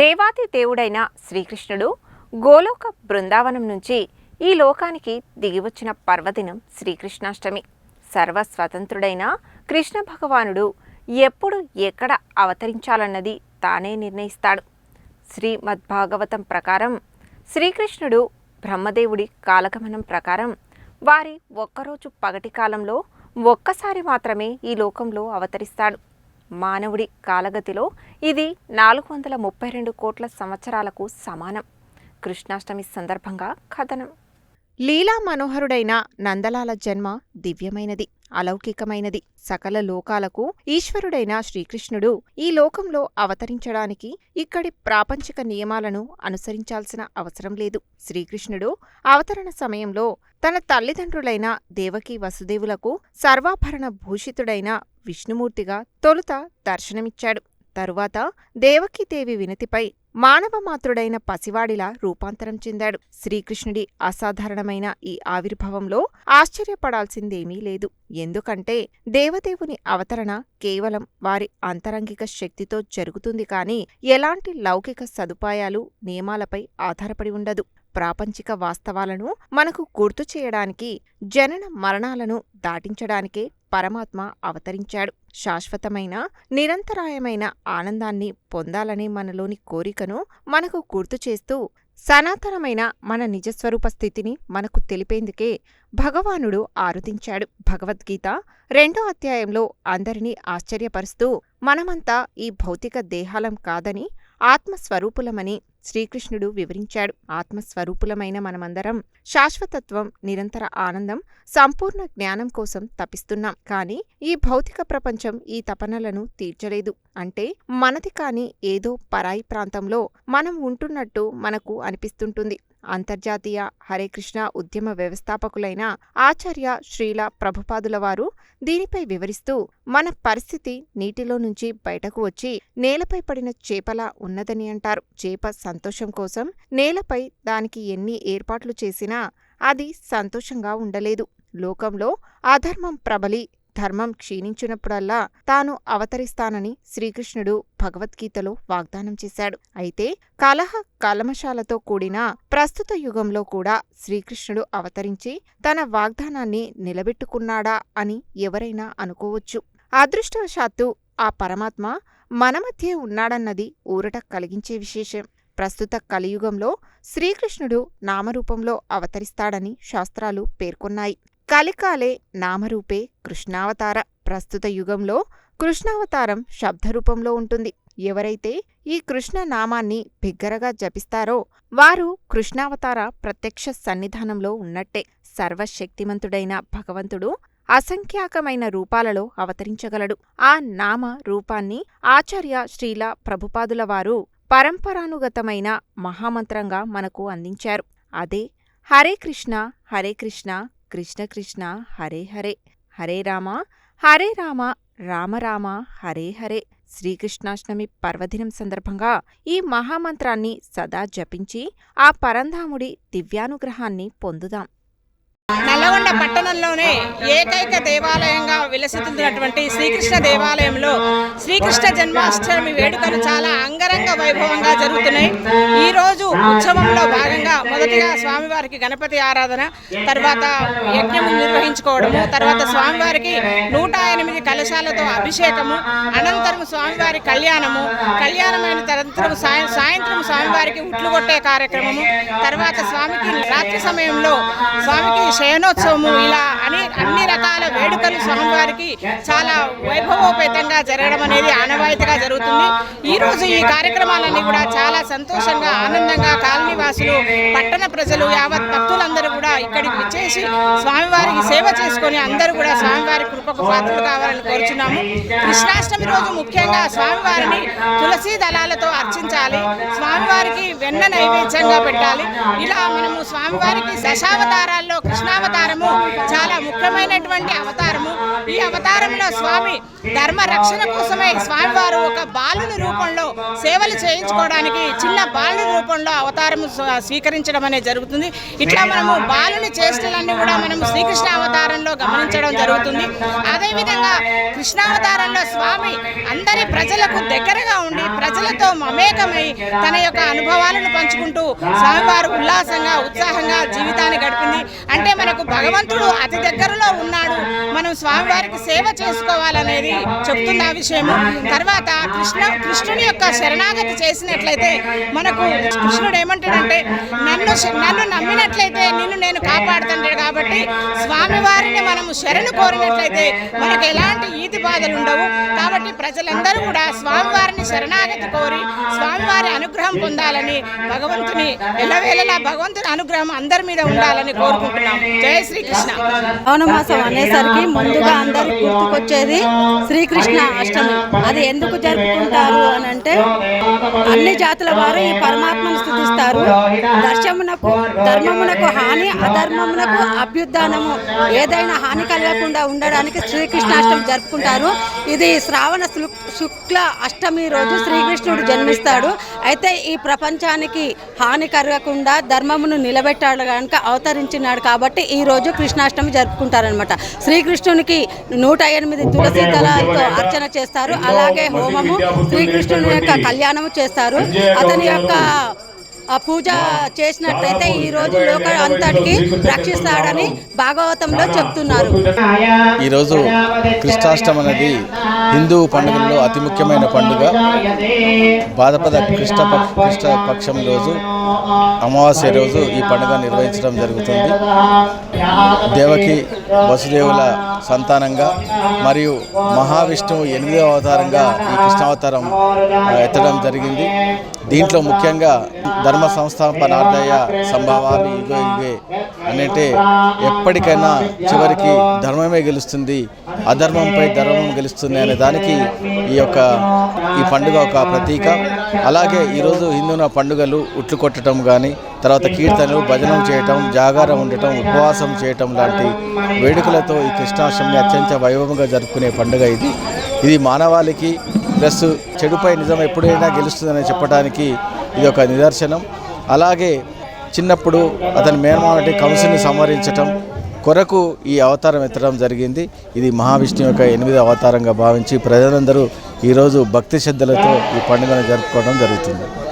దేవాది దేవుడైన శ్రీకృష్ణుడు గోలోక బృందావనం నుంచి ఈ లోకానికి దిగివచ్చిన పర్వదినం శ్రీకృష్ణాష్టమి. సర్వస్వతంత్రుడైన కృష్ణ భగవానుడు ఎప్పుడు ఎక్కడ అవతరించాలన్నది తానే నిర్ణయిస్తాడు. శ్రీమద్భాగవతం ప్రకారం శ్రీకృష్ణుడు బ్రహ్మదేవుడి కాలగమనం ప్రకారం వారి ఒక్కరోజు పగటి కాలంలో ఒక్కసారి మాత్రమే ఈ లోకంలో అవతరిస్తాడు. మానవుడి కాలగతిలో ఇది నాలుగు వందల ముప్పై రెండు కోట్ల సంవత్సరాలకు సమానం. కృష్ణాష్టమి సందర్భంగా కథనం. లీలా మనోహరుడైన నందలాల జన్మ దివ్యమైనది అలౌకికమైనది. సకల లోకాలకు ఈశ్వరుడైన శ్రీకృష్ణుడు ఈ లోకంలో అవతరించడానికి ఇక్కడి ప్రాపంచిక నియమాలను అనుసరించాల్సిన అవసరం లేదు. శ్రీకృష్ణుడు అవతరణ సమయంలో తన తల్లిదండ్రులైన దేవకీ వసుదేవులకు సర్వాభరణ భూషితుడైన విష్ణుమూర్తిగా తొలుత దర్శనమిచ్చాడు. తరువాత దేవకీదేవి వినతిపై మానవమాత్రుడైన పసివాడిలా రూపాంతరం చెందాడు. శ్రీకృష్ణుడి అసాధారణమైన ఈ ఆవిర్భావంలో ఆశ్చర్యపడాల్సిందేమీ లేదు. ఎందుకంటే దేవదేవుని అవతరణ కేవలం వారి అంతరంగిక శక్తితో జరుగుతుంది కాని ఎలాంటి లౌకిక సదుపాయాలు నియమాలపై ఆధారపడి ఉండదు. ప్రాపంచిక వాస్తవాలను మనకు గుర్తు చేయడానికి జనన మరణాలను దాటించడానికే పరమాత్మ అవతరించాడు. శాశ్వతమైన నిరంతరాయమైన ఆనందాన్ని పొందాలనే మనలోని కోరికను మనకు గుర్తు చేస్తూ సనాతనమైన మన నిజస్వరూప స్థితిని మనకు తెలిపేందుకే భగవానుడు ఆరుదించాడు భగవద్గీత రెండో అధ్యాయంలో అందరినీ ఆశ్చర్యపరుస్తూ మనమంతా ఈ భౌతిక దేహాలం కాదని ఆత్మస్వరూపులమని శ్రీకృష్ణుడు వివరించాడు. ఆత్మస్వరూపులమైన మనమందరం శాశ్వతత్వం నిరంతర ఆనందం సంపూర్ణ జ్ఞానం కోసం తపిస్తున్నాం. కానీ ఈ భౌతిక ప్రపంచం ఈ తపనలను తీర్చలేదు. అంటే మనది కాని ఏదో పరాయి ప్రాంతంలో మనం ఉంటున్నట్టు మనకు అనిపిస్తుంటుంది. అంతర్జాతీయ హరే కృష్ణ ఉద్యమ వ్యవస్థాపకులైన ఆచార్య శ్రీల ప్రభుపాదుల వారు దీనిపై వివరిస్తూ మన పరిస్థితి నీటిలో నుంచి బయటకు వచ్చి నేలపై పడిన చేపలా ఉన్నదని అంటారు. చేప సంతోషం కోసం నేలపై దానికి ఎన్ని ఏర్పాట్లు చేసినా అది సంతోషంగా ఉండలేదు. లోకంలో అధర్మం ప్రబలి ధర్మం క్షీణించినప్పుడల్లా తాను అవతరిస్తానని శ్రీకృష్ణుడు భగవద్గీతలో వాగ్దానం చేశాడు. అయితే కలహ కలమశాలతో కూడిన ప్రస్తుత యుగంలో కూడా శ్రీకృష్ణుడు అవతరించి తన వాగ్దానాన్ని నిలబెట్టుకున్నాడా అని ఎవరైనా అనుకోవచ్చు. అదృష్టవశాత్తు ఆ పరమాత్మ మన మధ్యే ఉన్నాడన్నది ఊరట కలిగించే విశేషం. ప్రస్తుత కలియుగంలో శ్రీకృష్ణుడు నామరూపంలో అవతరిస్తాడని శాస్త్రాలు పేర్కొన్నాయి. కలికాలే నామరూపే కృష్ణావతార. ప్రస్తుత యుగంలో కృష్ణావతారం శబ్దరూపంలో ఉంటుంది. ఎవరైతే ఈ కృష్ణ నామాన్ని బిగ్గరగా జపిస్తారో వారు కృష్ణావతార ప్రత్యక్ష సన్నిధానంలో ఉన్నట్టే. సర్వశక్తిమంతుడైన భగవంతుడు అసంఖ్యాకమైన రూపాలలో అవతరించగలడు. ఆ నామ రూపాన్ని ఆచార్య శ్రీల ప్రభుపాదుల వారు పరంపరానుగతమైన మహామంత్రంగా మనకు అందించారు. అదే హరే కృష్ణ హరే కృష్ణ కృష్ణ కృష్ణ హరే హరే. హరే రామ హరే రామ రామ రామ హరే హరే. శ్రీకృష్ణాష్టమి పర్వదినం సందర్భంగా ఈ మహామంత్రాన్ని సదా జపించి ఆ పరంధాముడి దివ్యానుగ్రహాన్ని పొందుదాం. నల్లగొండ పట్టణంలోనే ఏకైక దేవాలయంగా విలసిల్లుతున్నటువంటి శ్రీకృష్ణ దేవాలయంలో శ్రీకృష్ణ జన్మాష్టమి వేడుకలు చాలా అంగరంగ వైభవంగా జరుగుతున్నాయి. ఈ రోజు ఉత్సవంలో భాగంగా మొదటిగా స్వామివారికి గణపతి ఆరాధన తర్వాత యజ్ఞము నిర్వహించుకోవడము తర్వాత స్వామివారికి నూట ఎనిమిది కలశాలతో అభిషేకము అనంతరం స్వామివారి కళ్యాణము కళ్యాణమైన తరంతరం సాయం సాయంత్రం స్వామివారికి ఉట్లు కొట్టే కార్యక్రమము తర్వాత స్వామికి రాత్రి సమయంలో స్వామికి శయనోత్సవము ఇలా అని అన్ని రకాల వేడుకలు స్వామివారికి చాలా వైభవోపేతంగా జరగడం అనేది ఆనవాయితీగా జరుగుతుంది. ఈరోజు ఈ కార్యక్రమాలన్నీ కూడా చాలా సంతోషంగా ఆనందంగా కాలనీ వాసులు పట్టణ ప్రజలు యావత్ భక్తులందరూ కూడా ఇక్కడికి విచ్చేసి స్వామివారికి సేవ చేసుకొని అందరూ కూడా స్వామివారి కృపకు పాత్రలు కావాలని కోరుచున్నాము. కృష్ణాష్టమి రోజు ముఖ్యంగా స్వామివారిని తులసి దళాలతో అర్చించాలి. స్వామివారికి వెన్న నైవేద్యంగా పెట్టాలి. ఇలా మనము స్వామివారికి దశావతారాల్లో కృష్ణ కృష్ణావతారము చాలా ముఖ్యమైనటువంటి అవతారము. ఈ అవతారంలో స్వామి ధర్మ రక్షణ కోసమే స్వామివారు ఒక బాలుని రూపంలో సేవలు చేయించుకోవడానికి చిన్న బాలుని రూపంలో అవతారము స్వీకరించడం అనేది జరుగుతుంది. ఇట్లా మనము బాలుని చేష్టలన్నీ కూడా మనము శ్రీకృష్ణ అవతారంలో గమనించడం జరుగుతుంది. అదేవిధంగా కృష్ణావతారంలో స్వామి అందరి ప్రజలకు దగ్గరగా ఉండి ప్రజలతో మమేకమై తన యొక్క అనుభవాలను పంచుకుంటూ స్వామివారు ఉల్లాసంగా ఉత్సాహంగా జీవితాన్ని గడిపింది. అంటే మనకు భగవంతుడు అతి దగ్గరలో ఉన్నాడు. మనం స్వామివారికి సేవ చేసుకోవాలనేది చెప్తున్న విషయము. తర్వాత కృష్ణ కృష్ణుని యొక్క శరణాగతి చేసినట్లయితే మనకు కృష్ణుడు ఏమంటాడంటే నన్ను నన్ను నమ్మినట్లయితే నిన్ను నేను కాపాడుతుంటాడు కాబట్టి స్వామివారిని మనము శరణు కోరినట్లయితే మనకు ఎలాంటి ఈతి బాధలు ఉండవు. కాబట్టి ప్రజలందరూ కూడా స్వామివారిని శరణాగతి కోరి స్వామివారి అనుగ్రహం పొందాలని భగవంతుని ఎల్లవేళలా భగవంతుని అనుగ్రహం అందరి మీద ఉండాలని కోరుకుంటున్నాం పౌర్ణమాసం అనేసరికి ముందుగా అందరికి గుర్తుకొచ్చేది శ్రీకృష్ణ అష్టమి. అది ఎందుకు జరుపుకుంటారు అని అంటే అన్ని జాతుల వారు ఈ పరమాత్మను స్థుతిస్తారు. దర్శమునకు ధర్మమునకు హాని అధర్మమునకు అభ్యుద్ధానము ఏదైనా హాని కలగకుండా ఉండడానికి శ్రీకృష్ణాష్టమి జరుపుకుంటారు. ఇది శ్రావణ శుక్ల అష్టమి రోజు శ్రీకృష్ణుడు జన్మిస్తాడు. అయితే ఈ ప్రపంచానికి హాని కలగకుండా ధర్మమును నిలబెట్టాడు కనుక అవతరించినాడు కాబట్టి ఈ రోజు కృష్ణాష్టమి జరుపుకుంటారనమాట శ్రీకృష్ణునికి నూట ఎనిమిది తులసి దళాలతో అర్చన చేస్తారు. అలాగే హోమము శ్రీకృష్ణుని యొక్క కళ్యాణము చేస్తారు. అతని యొక్క పూజ చేసినట్లయితే ఈ రోజు లోక అంతటికి రక్షిస్తాడని భాగవతంలో చెప్తున్నారు. ఈరోజు కృష్ణాష్టమి అనేది హిందూ పండుగల్లో అతి ముఖ్యమైన పండుగ. భాద్రపద కృష్ణ కృష్ణ పక్షం రోజు అమావాస్య రోజు ఈ పండుగ నిర్వహించడం జరుగుతుంది. దేవకి వసుదేవుల సంతానంగా మరియు మహావిష్ణువు ఎనిమిదవ అవతారంగా ఈ కృష్ణావతారం ఎత్తడం జరిగింది. దీంట్లో ముఖ్యంగా ధర్మ సంస్థాపనార్థయ సంభావాలు ఇగో ఇవే అంటే ఎప్పటికైనా చివరికి ధర్మమే గెలుస్తుంది అధర్మంపై ధర్మం గెలుస్తుంది అనే దానికి ఈ యొక్క ఈ పండుగ ఒక ప్రతీక. అలాగే ఈరోజు హిందువుల పండుగలు ఉట్లు కొట్టడం కానీ తర్వాత కీర్తనలు భజనం చేయటం జాగారం ఉండటం ఉపవాసం చేయటం లాంటి వేడుకలతో ఈ కృష్ణాష్టమి అత్యంత వైభవంగా జరుపుకునే పండుగ ఇది. ఇది మానవాళికి ప్లస్ చెడుపై నిజం ఎప్పుడైనా గెలుస్తుందని చెప్పడానికి ఇది ఒక నిదర్శనం. అలాగే చిన్నప్పుడు అతని మేనమావటి కంసుని సంహరించటం కొరకు ఈ అవతారం ఎత్తడం జరిగింది. ఇది మహావిష్ణు యొక్క ఎనిమిది అవతారంగా భావించి ప్రజలందరూ ఈరోజు భక్తి శ్రద్ధలతో ఈ పండుగను జరుపుకోవడం జరుగుతుంది.